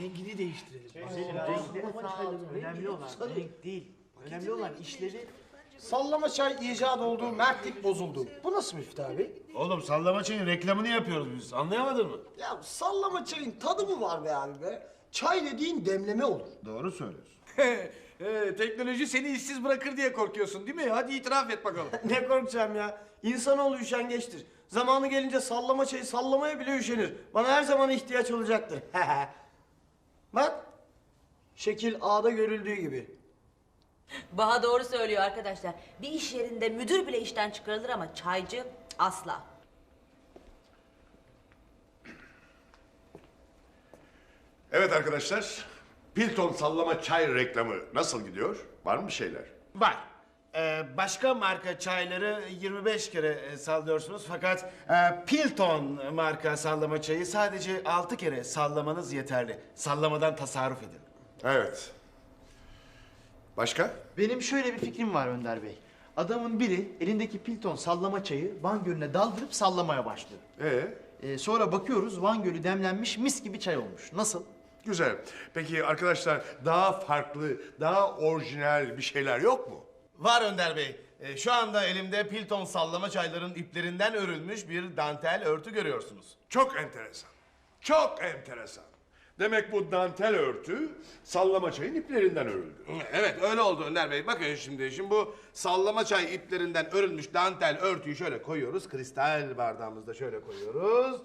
rengini değiştirelim. Önemli olan renk değil. Önemli olan işleri Sallama çay icat oldu, mertlik bozuldu. Bu nasıl Müftü abi? Oğlum sallama çayın reklamını yapıyoruz biz. Anlayamadın mı? Ya sallama çayın tadı mı var be abi be? Çay dediğin demleme olur. Doğru söylüyorsun. Ee, teknoloji seni işsiz bırakır diye korkuyorsun değil mi? Hadi itiraf et bakalım. ne korkacağım ya? İnsanoğlu üşengeçtir. Zamanı gelince sallama çayı sallamaya bile üşenir. Bana her zaman ihtiyaç olacaktır. Bak. Şekil A'da görüldüğü gibi. Baha doğru söylüyor arkadaşlar. Bir iş yerinde müdür bile işten çıkarılır ama çaycı asla. Evet arkadaşlar, Pilton sallama çay reklamı nasıl gidiyor? Var mı bir şeyler? Var. Ee, başka marka çayları 25 kere e, sallıyorsunuz fakat e, Pilton marka sallama çayı sadece 6 kere sallamanız yeterli. Sallamadan tasarruf edin. Evet. Başka? Benim şöyle bir fikrim var Önder Bey. Adamın biri elindeki Pilton sallama çayı Van Gölü'ne daldırıp sallamaya başlıyor. Ee, Ee, sonra bakıyoruz Van Gölü demlenmiş mis gibi çay olmuş. Nasıl? güzel. Peki arkadaşlar daha farklı, daha orijinal bir şeyler yok mu? Var Önder Bey. Ee, şu anda elimde Pilton sallama çayların iplerinden örülmüş bir dantel örtü görüyorsunuz. Çok enteresan. Çok enteresan. Demek bu dantel örtü sallama çayın iplerinden örüldü. Evet öyle oldu Önder Bey. Bakın şimdi şimdi bu sallama çay iplerinden örülmüş dantel örtüyü şöyle koyuyoruz. Kristal bardağımızda şöyle koyuyoruz.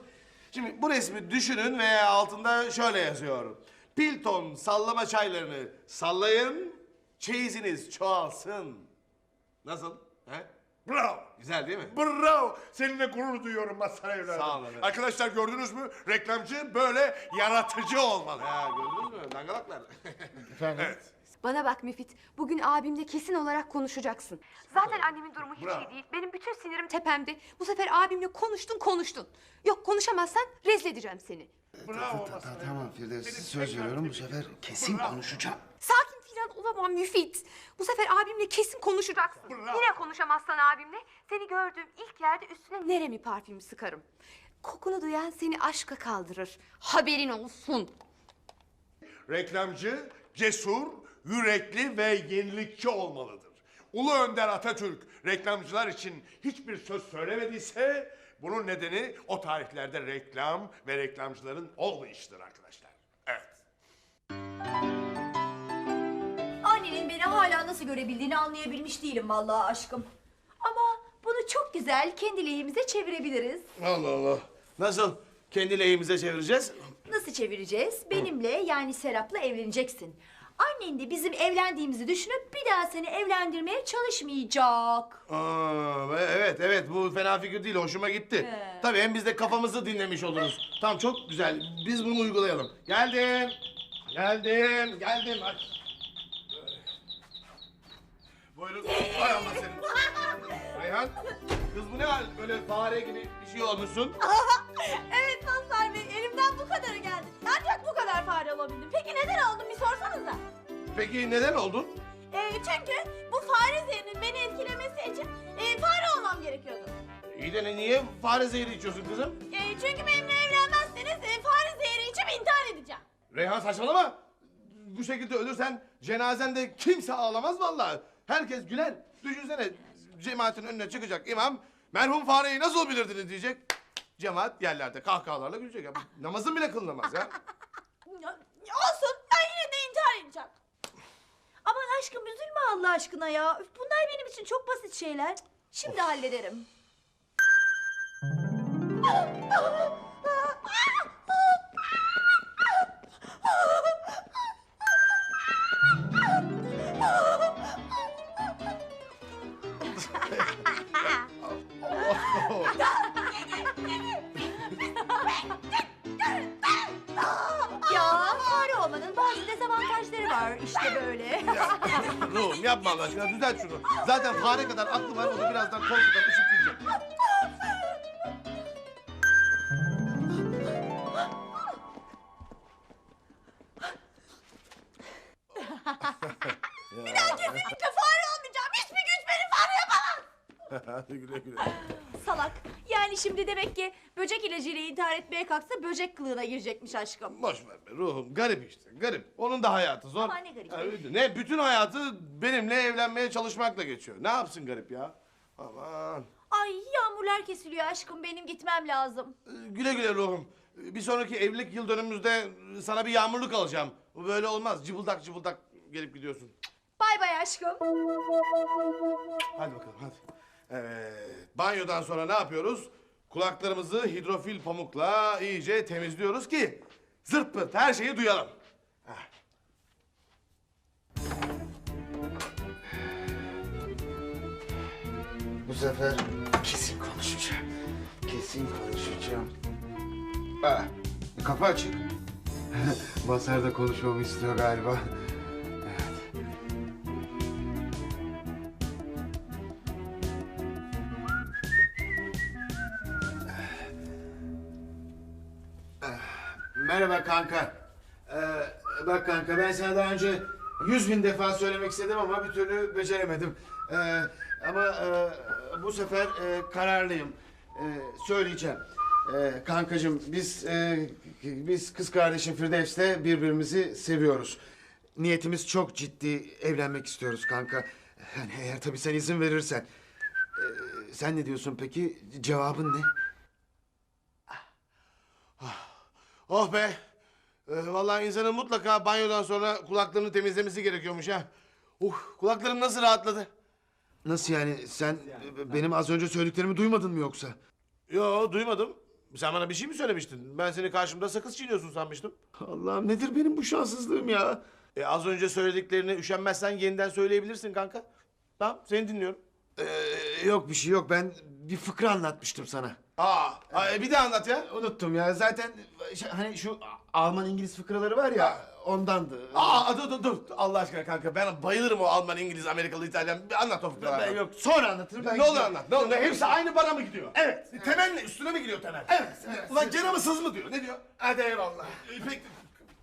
Şimdi bu resmi düşünün ve altında şöyle yazıyor. Pilton sallama çaylarını sallayın, çeyiziniz çoğalsın. Nasıl? He? Bravo. Güzel değil mi? Bravo. Seninle gurur duyuyorum Mazhar evladım. Sağ ol efendim. Arkadaşlar gördünüz mü? Reklamcı böyle yaratıcı olmalı. Ha gördünüz mü? Dangalaklar. Evet. Bana bak Müfit, bugün abimle kesin olarak konuşacaksın. Zaten annemin durumu hiç iyi değil. Benim bütün sinirim tepemde. Bu sefer abimle konuştun konuştun. Yok konuşamazsan rezil edeceğim seni. Bravo. Tamam Firdevs söz veriyorum bu sefer kesin konuşacağım. Olamam Müfit. Bu sefer abimle kesin konuşacaksın. Yine konuşamazsan abimle seni gördüğüm ilk yerde üstüne neremi parfümü sıkarım. Kokunu duyan seni aşka kaldırır. Haberin olsun. Reklamcı cesur, yürekli ve yenilikçi olmalıdır. Ulu Önder Atatürk reklamcılar için hiçbir söz söylemediyse bunun nedeni o tarihlerde reklam ve reklamcıların olmayışıdır arkadaşlar. Hala nasıl görebildiğini anlayabilmiş değilim vallahi aşkım. Ama bunu çok güzel kendi lehimize çevirebiliriz. Allah Allah. Nasıl? Kendi lehimize çevireceğiz. Nasıl çevireceğiz? Benimle yani Serap'la evleneceksin. Annen de bizim evlendiğimizi düşünüp bir daha seni evlendirmeye çalışmayacak. Aa, e- evet evet bu fena fikir değil hoşuma gitti. He. Tabii hem biz de kafamızı dinlemiş oluruz. Tamam çok güzel biz bunu uygulayalım. Geldim. Geldim geldim. Hadi. Buyurun. Hay Allah senin. Reyhan. Kız bu ne hal? Böyle fare gibi bir şey olmuşsun. Evet Mazhar Bey elimden bu kadarı geldi. Ancak bu kadar fare olabildim. Peki neden oldum bir sorsanıza. Peki neden oldun? Ee, çünkü bu fare zehrinin beni etkilemesi için e, fare olmam gerekiyordu. İyi de ne- niye fare zehri içiyorsun kızım? E, çünkü benimle evlenmezseniz e, fare zehri içip intihar edeceğim. Reyhan saçmalama. Bu şekilde ölürsen cenazende kimse ağlamaz vallahi. Herkes güler. Düşünsene cemaatin önüne çıkacak imam merhum fareyi nasıl bilirdiniz diyecek. Cemaat yerlerde kahkahalarla gülecek. Ya. Namazın bile kılınamaz ya. Ya, Olsun ben yine de intihar edeceğim. Aman aşkım üzülme Allah aşkına ya. Üf, Bunlar benim için çok basit şeyler. Şimdi hallederim. var işte böyle. Ruhum yapma Allah aşkına düzelt şunu. Zaten fare kadar aklı var o da birazdan korkudan ışıklayacak. Kesinlikle fare olmayacağım. Hiçbir güç beni fare yapamaz. güle güle. Salak. Yani Yani şimdi demek ki böcek ilacıyla intihar etmeye kalksa böcek kılığına girecekmiş aşkım. Boş ver be ruhum. Garip işte. Garip. Onun da hayatı zor. Ama ne garip. Öyle. ne? Bütün hayatı benimle evlenmeye çalışmakla geçiyor. Ne yapsın garip ya? Aman. Ay yağmurlar kesiliyor aşkım benim gitmem lazım. Ee, Güle güle ruhum. Bir sonraki evlilik yıl dönümümüzde sana bir yağmurluk alacağım. Bu böyle olmaz. Cıbıldak cıbıldak gelip gidiyorsun. Bay bay aşkım. Hadi bakalım hadi. Evet. Banyodan sonra ne yapıyoruz? Kulaklarımızı hidrofil pamukla iyice temizliyoruz ki zırt pırt her şeyi duyalım. Heh. Bu sefer kesin konuşacağım. Kesin konuşacağım. Aa, kapı açık. Masar da konuşmamı istiyor galiba. Merhaba kanka. Ee, bak kanka ben sana daha önce yüz bin defa söylemek istedim ama bir türlü beceremedim. Ee, ama e, bu sefer e, kararlıyım. Ee, söyleyeceğim. Ee, kankacığım biz e, biz kız kardeşim Firdevs'le birbirimizi seviyoruz. Niyetimiz çok ciddi evlenmek istiyoruz kanka. Yani eğer tabii sen izin verirsen. Ee, sen ne diyorsun peki? Cevabın ne? Oh be. Ee, vallahi insanın mutlaka banyodan sonra kulaklarını temizlemesi gerekiyormuş ha. Uh, kulaklarım nasıl rahatladı? Nasıl yani sen e, benim az önce söylediklerimi duymadın mı yoksa? Yo duymadım. Sen bana bir şey mi söylemiştin? Ben seni karşımda sakız çiğniyorsun sanmıştım. Allah'ım nedir benim bu şanssızlığım ya? E, az önce söylediklerini üşenmezsen yeniden söyleyebilirsin kanka. Tamam seni dinliyorum. Ee, yok bir şey yok ben bir fıkra anlatmıştım sana. Aa, aa, bir daha anlat ya. Unuttum ya zaten şey, hani şu Alman İngiliz fıkraları var ya ondandı. Aa dur dur dur. Allah aşkına kanka ben bayılırım o Alman, İngiliz, Amerikalı, İtalyan. Bir anlat o fıkraları. Ben yok sonra anlatırım. Ben Ne olur anlat. Ne olur. Hepsi aynı bana mı gidiyor? Evet. Temel ne? Üstüne mi gidiyor temel? Evet, evet. Ulan gene mi sız mı diyor? Ne diyor? Hadi eyvallah. E, Peki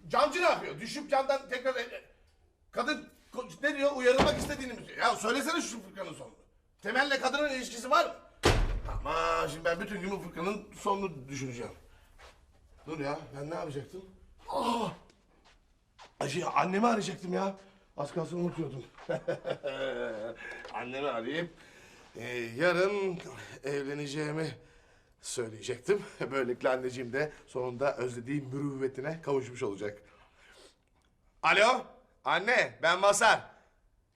camcı ne yapıyor? Düşüp camdan tekrar... e, Kadın ne diyor? Uyarılmak istediğini mi diyor? Ya söylesene şu fıkranın sonunu. Temelle kadının ilişkisi var mı? Ama şimdi ben bütün gün bu fıkranın sonunu düşüneceğim. Dur ya ben ne yapacaktım? Ay, Şey, annemi arayacaktım ya. Az kalsın unutuyordum. annemi arayayım. Ee, yarın evleneceğimi söyleyecektim. Böylelikle anneciğim de sonunda özlediği mürüvvetine kavuşmuş olacak. Alo, anne ben Masar.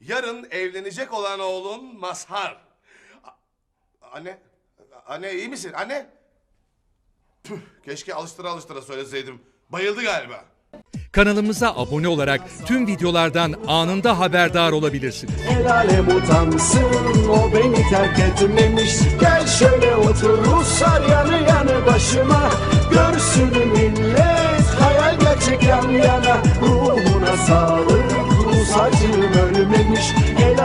Yarın evlenecek olan oğlun Mazhar. A- Anne, anne iyi misin? Anne? Tüh, keşke alıştıra alıştıra söyleseydim. Bayıldı galiba. Kanalımıza abone olarak tüm videolardan anında haberdar olabilirsiniz. El alem utansın o beni terk etmemiş Gel şöyle otur Ruslar yanı yanı başıma Görsün millet hayal gerçek yan yana Ruhuna sağlık saçım ölmemiş helal